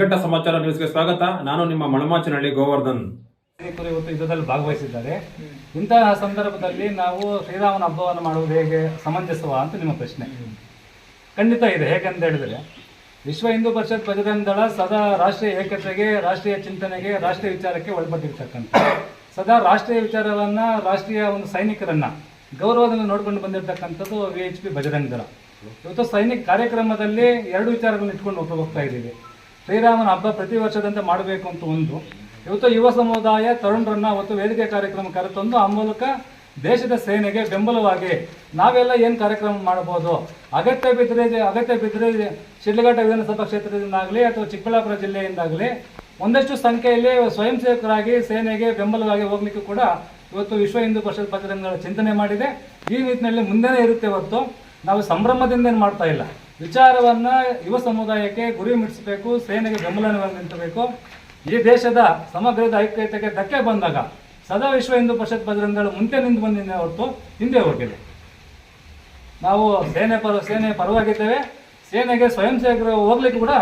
ನಿಲ್ಗಟ್ಟ ಸಮಾಚಾರ ನ್ಯೂಸ್ಗೆ ಸ್ವಾಗತ. ನಾನು ನಿಮ್ಮ ಮಳಮಾಚನಹಳ್ಳಿ ಗೋವರ್ಧನ್. ಇವತ್ತು ಯುದ್ಧದಲ್ಲಿ ಭಾಗವಹಿಸಿದ್ದಾರೆ. ಇಂತಹ ಸಂದರ್ಭದಲ್ಲಿ ನಾವು ಶ್ರೀರಾಮನ ಹಬ್ಬವನ್ನು ಮಾಡುವುದು ಹೇಗೆ ಸಮಂಜಸವ ಅಂತ ನಿಮ್ಮ ಪ್ರಶ್ನೆ. ಖಂಡಿತ ಇದೆ ಹೇಗಂತ ಹೇಳಿದ್ರೆ, ವಿಶ್ವ ಹಿಂದೂ ಪರಿಷತ್ ಬಜರಂಗ ದಳ ಸದಾ ರಾಷ್ಟ್ರೀಯ ಏಕತೆಗೆ, ರಾಷ್ಟ್ರೀಯ ಚಿಂತನೆಗೆ, ರಾಷ್ಟ್ರೀಯ ವಿಚಾರಕ್ಕೆ ಒಳಪಟ್ಟಿರ್ತಕ್ಕಂಥ. ಸದಾ ರಾಷ್ಟ್ರೀಯ ವಿಚಾರವನ್ನ ರಾಷ್ಟ್ರೀಯ ಒಂದು ಸೈನಿಕರನ್ನ ಗೌರವದಿಂದ ನೋಡ್ಕೊಂಡು ಬಂದಿರತಕ್ಕಂಥದ್ದು V H P Bajrang Dal. ಇವತ್ತು ಸೈನಿಕ ಕಾರ್ಯಕ್ರಮದಲ್ಲಿ ಎರಡು ವಿಚಾರಗಳನ್ನ ಇಟ್ಕೊಂಡು ಹೋಗ್ತಾ ಇದ್ದೀವಿ. ಶ್ರೀರಾಮನ ಹಬ್ಬ ಪ್ರತಿ ವರ್ಷದಂತೆ ಮಾಡಬೇಕು ಅಂತ ಒಂದು. ಇವತ್ತು ಯುವ ಸಮುದಾಯ ತರುಣರನ್ನ ಅವತ್ತು ವೇದಿಕೆ ಕಾರ್ಯಕ್ರಮ ಕರೆತಂದು ಆ ಮೂಲಕ ದೇಶದ ಸೇನೆಗೆ ಬೆಂಬಲವಾಗಿ ನಾವೆಲ್ಲ ಏನು ಕಾರ್ಯಕ್ರಮ ಮಾಡಬಹುದು? ಅಗತ್ಯ ಬಿದ್ದರೆ ಅಗತ್ಯ ಬಿದ್ದರೆ ಶಿಡ್ಲಘಟ್ಟ ವಿಧಾನಸಭಾ ಕ್ಷೇತ್ರದಿಂದಾಗಲಿ ಅಥವಾ ಚಿಕ್ಕಬಳ್ಳಾಪುರ ಜಿಲ್ಲೆಯಿಂದಾಗಲಿ ಒಂದಷ್ಟು ಸಂಖ್ಯೆಯಲ್ಲಿ ಸ್ವಯಂ ಸೇವಕರಾಗಿ ಸೇನೆಗೆ ಬೆಂಬಲವಾಗಿ ಹೋಗ್ಲಿಕ್ಕೆ ಕೂಡ ಇವತ್ತು ವಿಶ್ವ ಹಿಂದೂ ಪರಿಷತ್ ಪತ್ರಗಳ ಚಿಂತನೆ ಮಾಡಿದೆ. ಈ ನಿಟ್ಟಿನಲ್ಲಿ ಮುಂದೆನೇ ಇರುತ್ತೆ ಹೊತ್ತು ನಾವು ಸಂಭ್ರಮದಿಂದ ಏನು ಮಾಡ್ತಾ ಇಲ್ಲ. ವಿಚಾರವನ್ನ ಯುವ ಸಮುದಾಯಕ್ಕೆ ಗುರಿ ಮುಟ್ಟಿಸಬೇಕು ಸೇನೆಗೆ ಬೆಂಬಲವನ್ನು ನಿಂತಬೇಕು. ಈ ದೇಶದ ಸಮಗ್ರದ ಐಕ್ಯತೆಗೆ ಧಕ್ಕೆ ಬಂದಾಗ ಸದಾ ವಿಶ್ವ ಹಿಂದೂ ಪರಿಷತ್ ಬಜರಂಗಗಳು ಮುಂದೆ ನಿಂತು ಬಂದಿದೆ ಹೊರತು ಹಿಂದೆ ಹೋಗಿದೆ. ನಾವು ಸೇನೆ ಪರ ಸೇನೆ ಪರವಾಗಿದ್ದೇವೆ. ಸೇನೆಗೆ ಸ್ವಯಂ ಸೇವಕರು ಹೋಗ್ಲಿಕ್ಕೆ ಕೂಡ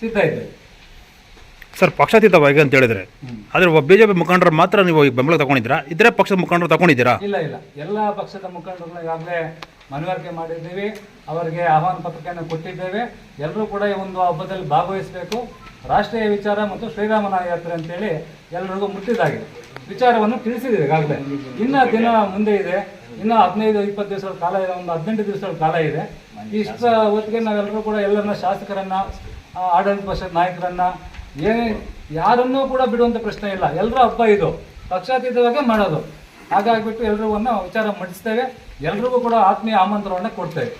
ಸಿದ್ಧ ಇದ್ದೇವೆ. ಸರ್ ಪಕ್ಷಾತೀತವಾಗಿ ಅಂತ ಹೇಳಿದ್ರೆ ಆದ್ರೆ ಒಬ್ಬ ಬಿಜೆಪಿ ಮುಖಂಡರು ಮಾತ್ರ ನೀವು ಬೆಂಬಲ ತಗೊಂಡಿದ್ದೀರಾ? ಇದ್ರೆ ಪಕ್ಷದ ಮುಖಂಡರು ತಗೊಂಡಿದ್ದೀರಾ? ಇಲ್ಲ ಇಲ್ಲ. ಎಲ್ಲ ಪಕ್ಷದ ಮುಖಂಡರು ಈಗಾಗಲೇ ಮನವರಿಕೆ ಮಾಡಿದ್ದೀವಿ, ಅವರಿಗೆ ಆಹ್ವಾನ ಪತ್ರಿಕೆಯನ್ನು ಕೊಟ್ಟಿದ್ದೇವೆ. ಎಲ್ಲರೂ ಕೂಡ ಈ ಒಂದು ಹಬ್ಬದಲ್ಲಿ ಭಾಗವಹಿಸಬೇಕು. ರಾಷ್ಟ್ರೀಯ ವಿಚಾರ ಮತ್ತು ಶ್ರೀರಾಮನ ಯಾತ್ರೆ ಅಂತೇಳಿ ಎಲ್ಲರಿಗೂ ಮುಟ್ಟಿದ್ದಾಗಿದೆ. ವಿಚಾರವನ್ನು ತಿಳಿಸಿದ್ದೀವಿ ಈಗಾಗಲೇ. ಇನ್ನ ದಿನ ಮುಂದೆ ಇದೆ. ಇನ್ನು ಹದಿನೈದು, ಇಪ್ಪತ್ತು ದಿವಸಗಳ ಕಾಲ ಇದೆ. ಒಂದು ಹದಿನೆಂಟು ದಿವಸಗಳ ಕಾಲ ಇದೆ. ಇಷ್ಟ ಹೊತ್ತಿಗೆ ನಾವೆಲ್ಲರೂ ಕೂಡ ಎಲ್ಲರನ್ನ ಶಾಸಕರನ್ನು ಆಡಳಿತ ಪಕ್ಷದ ನಾಯಕರನ್ನ, ಏನೇ ಯಾರನ್ನೂ ಕೂಡ ಬಿಡುವಂಥ ಪ್ರಶ್ನೆ ಇಲ್ಲ. ಎಲ್ಲರೂ ಹಬ್ಬ ಇದು. ಪಕ್ಷಾತೀತವಾಗೇ ಮಾಡೋದು. ಹಾಗಾಗಿಬಿಟ್ಟು ಎಲ್ರಿಗೂ ವಿಚಾರ ಮಂಡಿಸ್ತೇವೆ ಎಲ್ರಿಗೂ ಕೂಡ ಆತ್ಮೀಯ ಆಮಂತ್ರಣವನ್ನು ಕೊಡ್ತೇವೆ.